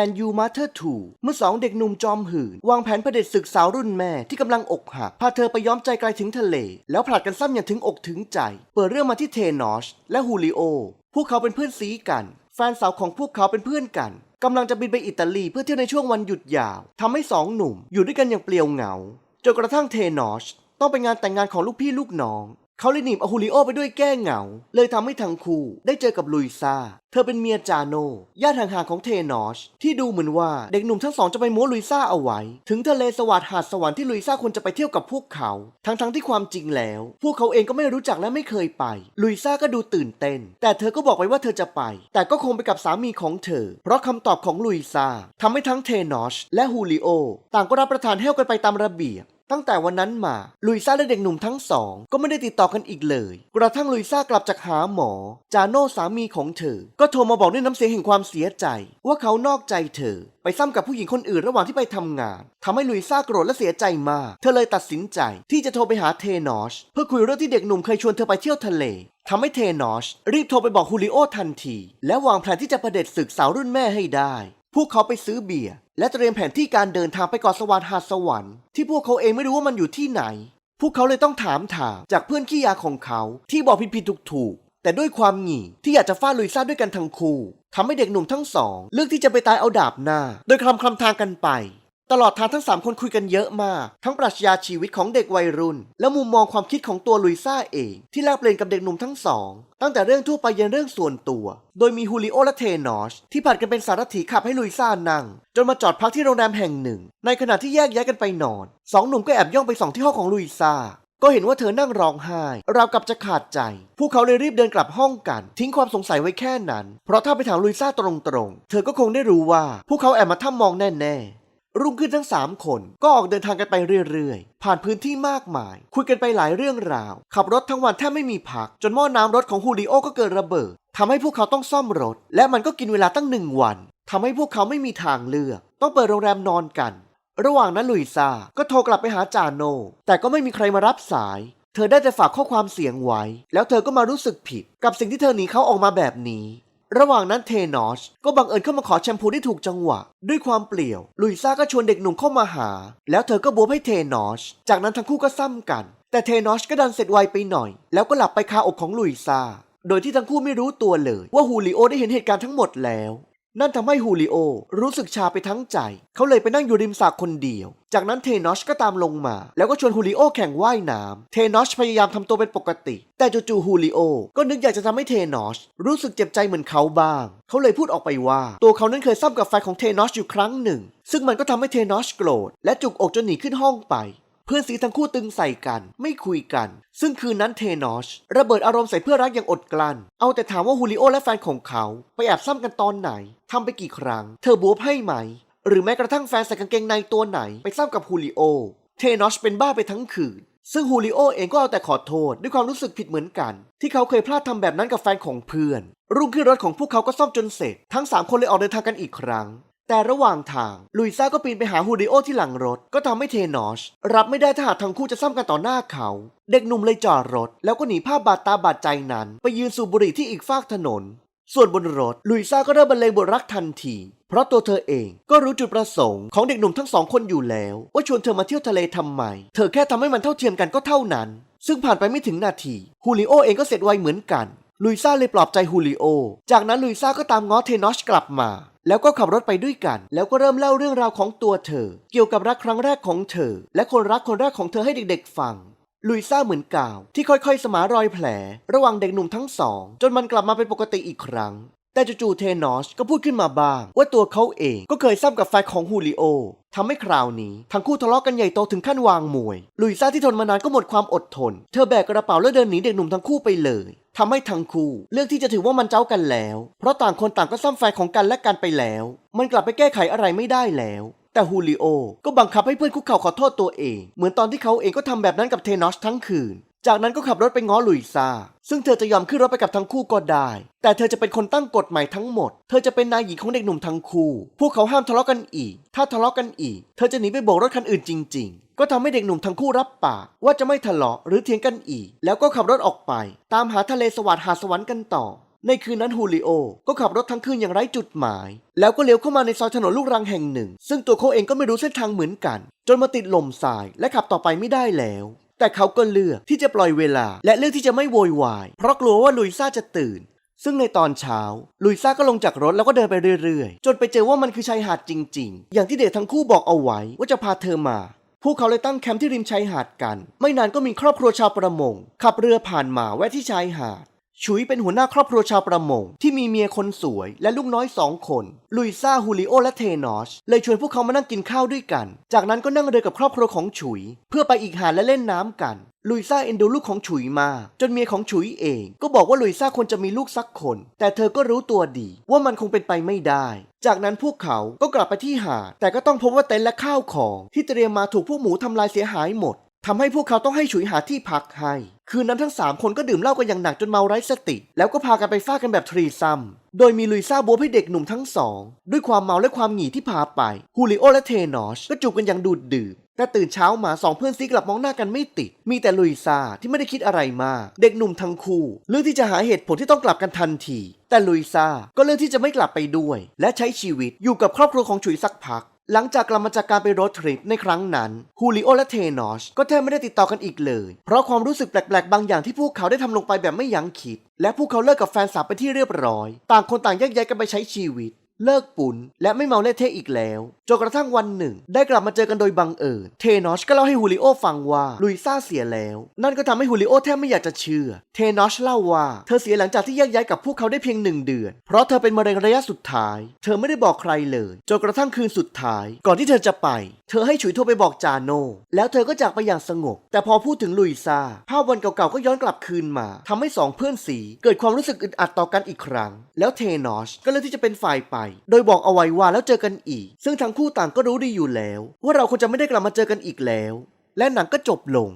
and You Matter Too เมื่อสองเด็กหนุ่มจอมหื่น วางแผนเผด็จศึกสาวรุ่นแม่ที่กำลังอกหัก พาเธอไปย้อมใจไกลถึงทะเล แล้วผลัดกันซ้ำอย่างถึงอกถึงใจ เปิดเรื่องมาที่เทนอชและฮูลิโอ พวกเขาเป็นเพื่อนซีกัน แฟนสาวของพวกเขาเป็นเพื่อนกันกำลังจะบินไปอิตาลีเพื่อเที่ยวในช่วงวันหยุดยาวทำให้สองหนุ่มอยู่ด้วยกันอย่างเปลี่ยวเหงาจนกระทั่งเทนอชต้องไปงานแต่งงานของลูกพี่ลูกน้อง เขาเลยหนีบอาฮูลิโอไปด้วยแก้เหงา เลยทำให้ทั้งคู่ได้เจอกับลุยซาเธอเป็นเมียจาโนญาติห่างๆของเทนอช ที่ดูเหมือนว่าเด็กหนุ่มทั้งสองจะไปโม้ลุยซาเอาไว้ ถึงทะเลสวัสดหาดสวรรค์ที่ลุยซาควรจะไปเที่ยวกับพวกเขา ทั้งๆที่ความจริงแล้ว พวกเขาเองก็ไม่รู้จักและไม่เคยไป ลุยซาก็ดูตื่นเต้น แต่เธอก็บอกไว้ว่าเธอจะไป แต่ก็คงไปกับสามีของเธอ เพราะคำตอบของลุยซาทำให้ทั้งเทนอช และฮูลิโอต่างก็รับประทานแห้วกันไปตามระเบียบ ตั้งแต่วันนั้นมาลุยซ่าและเด็กหนุ่มทั้งสอง ก็ไม่ได้ติดต่อกันอีกเลย กระทั่งลุยซ่ากลับจากหาหมอ จาโน่สามีของเธอ ก็โทรมาบอกด้วยน้ำเสียงแห่งความเสียใจ ว่าเขานอกใจเธอ ไปซ้ำกับผู้หญิงคนอื่นระหว่างที่ไปทำงานทำให้ลุยซ่าโกรธและเสียใจมาก เธอเลยตัดสินใจที่จะโทรไปหาเทนอชเพื่อคุยเรื่องที่เด็กหนุ่มเคยชวนเธอไปเที่ยวทะเลทำให้เทนอชรีบโทรไปบอกฮูลิโอทันที และวางแผนที่จะประเด็จศึกสาวรุ่นแม่ให้ได้ พวกเขาไปซื้อเบียร์และเตรียมแผนที่การเดินทางไปเกาะสวรรค์หาดสวรรค์ที่พวกเขาเองไม่รู้ว่ามันอยู่ที่ไหน พวกเขาเลยต้องถามถามจากเพื่อนขี้ยาของเขาที่บอกผิดผิดถูกถูกๆแต่ด้วยความหงี่ที่อยากจะฟาดลุยซ่าด้วยกันทั้งคู่ทำให้เด็กหนุ่มทั้งสอง เลือกที่จะไปตายเอาดาบหน้า โดยคลำคลำทางกันไป ตลอดทางทั้ง 3 คนคุยกันเยอะมาก ทั้งปรัชญาชีวิตของเด็กวัยรุ่น และมุมมองความคิดของตัวลุยซ่าเอง ที่แลกเปลี่ยนกับเด็กหนุ่มทั้งสอง ตั้งแต่เรื่องทั่วไปยันเรื่องส่วนตัว โดยมีฮูลิโอและเทนอชที่ผัดกันเป็นสารถีขับให้ลุยซ่านั่ง จนมาจอดพักที่โรงแรมแห่งหนึ่ง ในขณะที่แยกย้ายกันไปนอนสองหนุ่มก็แอบย่องไปส่องที่ห้องของลุยซ่าก็เห็นว่าเธอนั่งร้องไห้ราวกับจะขาดใจ พวกเขาเลยรีบเดินกลับห้องกัน ทิ้งความสงสัยไว้แค่นั้น เพราะถ้าไปถามลุยซ่าตรงๆ เธอก็คงได้รู้ว่า พวกเขาแอบมาถ้ำมองแน่ๆ รุ่งขึ้นทั้ง 3 คนก็ออกเดินทางกันไปเรื่อยๆ ผ่านพื้นที่มากมาย คุยกันไปหลายเรื่องราว ขับรถทั้งวันแทบไม่มีพัก จนหม้อน้ำรถของฮูลิโอก็เกิดระเบิดทำให้พวกเขาต้องซ่อมรถ และมันก็กินเวลาตั้งหนึ่งวันทำให้พวกเขาไม่มีทางเลือก ต้องเปิดโรงแรมนอนกัน ระหว่างนั้นลุยซาก็โทรกลับไปหาจาโน แต่ก็ไม่มีใครมารับสาย เธอได้แต่ฝากข้อความเสียงไว้ แล้วเธอก็มารู้สึกผิด กับสิ่งที่เธอหนีเขาออกมาแบบนี้ ระหว่างนั้นเทนอชก็บังเอิญเข้ามาขอแชมพูที่ถูกจังหวะ ด้วยความเปลี่ยว ลุยซ่าก็ชวนเด็กหนุ่มเข้ามาหา แล้วเธอก็บวบให้เทนอชจากนั้นทั้งคู่ก็ซ้ำกัน แต่เทนอชก็ดันเสร็จไวไปหน่อย แล้วก็หลับไปคาอกของลุยซ่าโดยที่ทั้งคู่ไม่รู้ตัวเลย ว่าฮูลิโอได้เห็นเหตุการณ์ทั้งหมดแล้ว นั่นทำให้ฮูลิโอรู้สึกชาไปทั้งใจ เขาเลยไปนั่งอยู่ริมสระคนเดียว จากนั้นเทนอชก็ตามลงมา แล้วก็ชวนฮูลิโอแข่งว่ายน้ำ เทนอชพยายามทำตัวเป็นปกติ แต่จู่ๆฮูลิโอก็นึกอยากจะทำให้เทนอชรู้สึกเจ็บใจเหมือนเขาบ้าง เขาเลยพูดออกไปว่า ตัวเขานั้นเคยซ้ำกับแฟนของเทนอชอยู่ครั้งหนึ่ง ซึ่งมันก็ทำให้เทนอชโกรธและจุกอกจนหนีขึ้นห้องไป เพื่อนสีทั้งคู่ตึงใส่กัน ไม่คุยกัน ซึ่งคืนนั้นเทนอชระเบิดอารมณ์ใส่เพื่อนรักอย่างอดกลั้น เอาแต่ถามว่าฮูลิโอและแฟนของเขา ไปแอบซ้ำกันตอนไหนทำไปกี่ครั้ง เธอบวบให้ไหม หรือแม้กระทั่งแฟนใส่กางเกงในตัวไหน ไปซ้ำกับฮูลิโอ เทนอชเป็นบ้าไปทั้งคืนซึ่งฮูลิโอเองก็เอาแต่ขอโทษด้วยความรู้สึกผิดเหมือนกัน ที่เขาเคยพลาดทำแบบนั้นกับแฟนของเพื่อน รุ่งขึ้นรถของพวกเขาก็ซ่อมจนเสร็จ ทั้งสามคนเลยออกเดินทางกันอีกครั้ง แต่ระหว่างทางลุยซ่าก็ปีนไปหาฮูริโอที่หลังรถ ก็ทำให้เทนอชรับไม่ได้ถ้าหากทั้งคู่จะซ้ำกันต่อหน้าเขา เด็กหนุ่มเลยจอดรถ แล้วก็หนีภาพบาดตาบาดใจนั้น ไปยืนสูบบุหรี่ที่อีกฟากถนน ส่วนบนรถลุยซ่าก็เริ่มบรรเลงบทรักทันที เพราะตัวเธอเองก็รู้จุดประสงค์ของเด็กหนุ่มทั้งสองคนอยู่แล้ว ว่าชวนเธอมาเที่ยวทะเลทำไม เธอแค่ทำให้มันเท่าเทียมกันก็เท่านั้น ซึ่งผ่านไปไม่ถึงนาทีฮูลิโอเองก็เสร็จไวเหมือนกัน ลุยซ่าเลยปลอบใจฮูลิโอ จากนั้นลุยซ่าก็ตามง้อเทนอชกลับมา แล้วก็ขับรถไปด้วยกัน แล้วก็เริ่มเล่าเรื่องราวของตัวเธอ เกี่ยวกับรักครั้งแรกของเธอ และคนรักคนแรกของเธอให้เด็กๆฟังลุยซ่าเหมือนกาว ที่ค่อยๆ สมารอยแผล ระหว่างเด็กหนุ่มทั้งสอง จนมันกลับมาเป็นปกติอีกครั้ง แต่จู่ๆเทนอชก็พูดขึ้นมาบ้าง ว่าตัวเขาเองก็เคยซ้ำกับแฟนของฮูลิโอทำให้คราวนี้ ทั้งคู่ทะเลาะกันใหญ่โตถึงขั้นวางมวย ลุยซ่าที่ทนมานานก็หมดความอดทน เธอแบกกระเป๋าแล้วเดินหนีเด็กหนุ่มทั้งคู่ไปเลยทำให้ทั้งคู่เลือกที่จะถือว่ามันเจ้ากันแล้ว เพราะต่างคนต่างก็ซ้ำแฟนของกันและกันไปแล้ว มันกลับไปแก้ไขอะไรไม่ได้แล้วแต่ฮูลิโอ ก็บังคับให้เพื่อนคุกเข่าขอโทษตัวเอง เหมือนตอนที่เขาเองก็ทำแบบนั้นกับเทนอชทั้งคืน จากนั้นก็ขับรถไปง้อลุยซาซึ่งเธอจะยอมขึ้นรถไปกับทั้งคู่ก็ได้ แต่เธอจะเป็นคนตั้งกฎใหม่ทั้งหมด เธอจะเป็นนายหญิงของเด็กหนุ่มทั้งคู่ พวกเขาห้ามทะเลาะกันอีก ถ้าทะเลาะกันอีก เธอจะหนีไปโบกรถคันอื่นจริง ๆ ก็ทำให้เด็กหนุ่มทั้งคู่รับปากว่าจะไม่ทะเลาะหรือเถียงกันอีก แล้วก็ขับรถออกไป ตามหาทะเลสวัสดหาสวรรค์กันต่อ ในคืนนั้นฮูลิโอ ก็ขับรถทั้งคืนอย่างไร้จุดหมาย แล้วก็เลี้ยวเข้ามาในซอยถนนลูกรังแห่งหนึ่ง ซึ่งตัวเขาเองก็ไม่รู้เส้นทางเหมือนกัน จนมาติดลมทรายและขับต่อไปไม่ได้แล้ว แต่เขาก็เลือกที่จะปล่อยเวลา และเลือกที่จะไม่โวยวาย เพราะกลัวว่าลุยซ่าจะตื่น ซึ่งในตอนเช้า ลุยซ่าก็ลงจากรถแล้วก็เดินไปเรื่อยๆ จนไปเจอว่ามันคือชายหาดจริง ๆ อย่างที่เด็กทั้งคู่บอกเอาไว้ว่าจะพาเธอมา พวกเขาเลยตั้งแคมป์ที่ริมชายหาดกัน ไม่นานก็มีครอบครัวชาวประมงขับเรือผ่านมาแวะที่ชายหาด ฉุยเป็นหัวหน้าครอบครัวชาวประมง ที่มีเมียคนสวยและลูกน้อยสองคน ลุยซ่าฮูลิโอและเทนอชเลยชวนพวกเขามานั่งกินข้าวด้วยกัน จากนั้นก็นั่งเรือกับครอบครัวของฉุย เพื่อไปอีกหาดและเล่นน้ำกัน ลุยซ่าเอ็นดูลูกของฉุยมาก จนเมียของฉุยเอง ก็บอกว่าลุยซ่าควรจะมีลูกสักคน แต่เธอก็รู้ตัวดี ว่ามันคงเป็นไปไม่ได้ จากนั้นพวกเขาก็กลับไปที่หาดแต่ก็ต้องพบว่าเต็นท์และข้าวของ ที่เตรียมมาถูกพวกหมูทำลายเสียหายหมด ทำให้พวกเขาต้องให้ฉุยหาที่พักให้ คืนนั้นทั้ง 3 คนก็ดื่มเหล้ากันอย่างหนักจนเมาไร้สติ แล้วก็พากันไปฟาดกันแบบทรีซัม โดยมีลุยซ่าบัวให้เด็กหนุ่มทั้งสอง ด้วยความเมาและความหงี่ที่พาไปฮูลิโอและเทนอชก็จูบกันอย่างดูดดื่มแต่ตื่นเช้ามาสองเพื่อนซีกลับมองหน้ากันไม่ติด มีแต่ลุยซาที่ไม่ได้คิดอะไรมาก เด็กหนุ่มทั้งคู่เลือกที่จะหาเหตุผลที่ต้องกลับกันทันที แต่ลุยซาก็เลือกที่จะไม่กลับไปด้วย และใช้ชีวิตอยู่กับครอบครัวของฉุยสักพัก หลังจากกลับมาจากการไปโรดทริปในครั้งนั้นฮูลิโอและเทนอชก็แทบไม่ได้ติดต่อกันอีกเลย เพราะความรู้สึกแปลกๆ บางอย่างที่พวกเขาได้ทำลงไปแบบไม่ยั้งคิด และพวกเขาเลิกกับแฟนสาวไปที่เรียบร้อย ต่างคนต่างแยกย้ายกันไปใช้ชีวิต เลิกปุ่นและไม่เมาเล่เทอีกแล้วจนกระทั่งวันหนึ่ง ได้กลับมาเจอกันโดยบังเอิญเทนอชก็เล่าให้ฮูลิโอฟังว่าลุยซ่าเสียแล้ว นั่นก็ทำให้ฮูลิโอแทบไม่อยากจะเชื่อ เทนอชเล่าว่าเธอเสียหลังจากที่แยกย้ายกับพวกเขาได้เพียงหนึ่งเดือน เพราะเธอเป็นมะเร็งระยะสุดท้าย เธอไม่ได้บอกใครเลยจนกระทั่งคืนสุดท้าย ก่อนที่เธอจะไป เธอให้ฉุยโทรไปบอกจาโนแล้วเธอก็จากไปอย่างสงบ แต่พอพูดถึงลุยซาภาพวันเก่าๆก็ย้อนกลับคืนมาทำให้สองเพื่อนสีเกิดความรู้สึกอึดอัดต่อกันอีกครั้ง แล้วเทนอชก็เลือกที่จะเป็นฝ่ายไปโดยบอกเอาไว้ว่าแล้วเจอกันอีก ซึ่งทั้งคู่ต่างก็รู้ดีอยู่แล้ว ว่าเราคงจะไม่ได้กลับมาเจอกันอีกแล้ว และหนังก็จบลง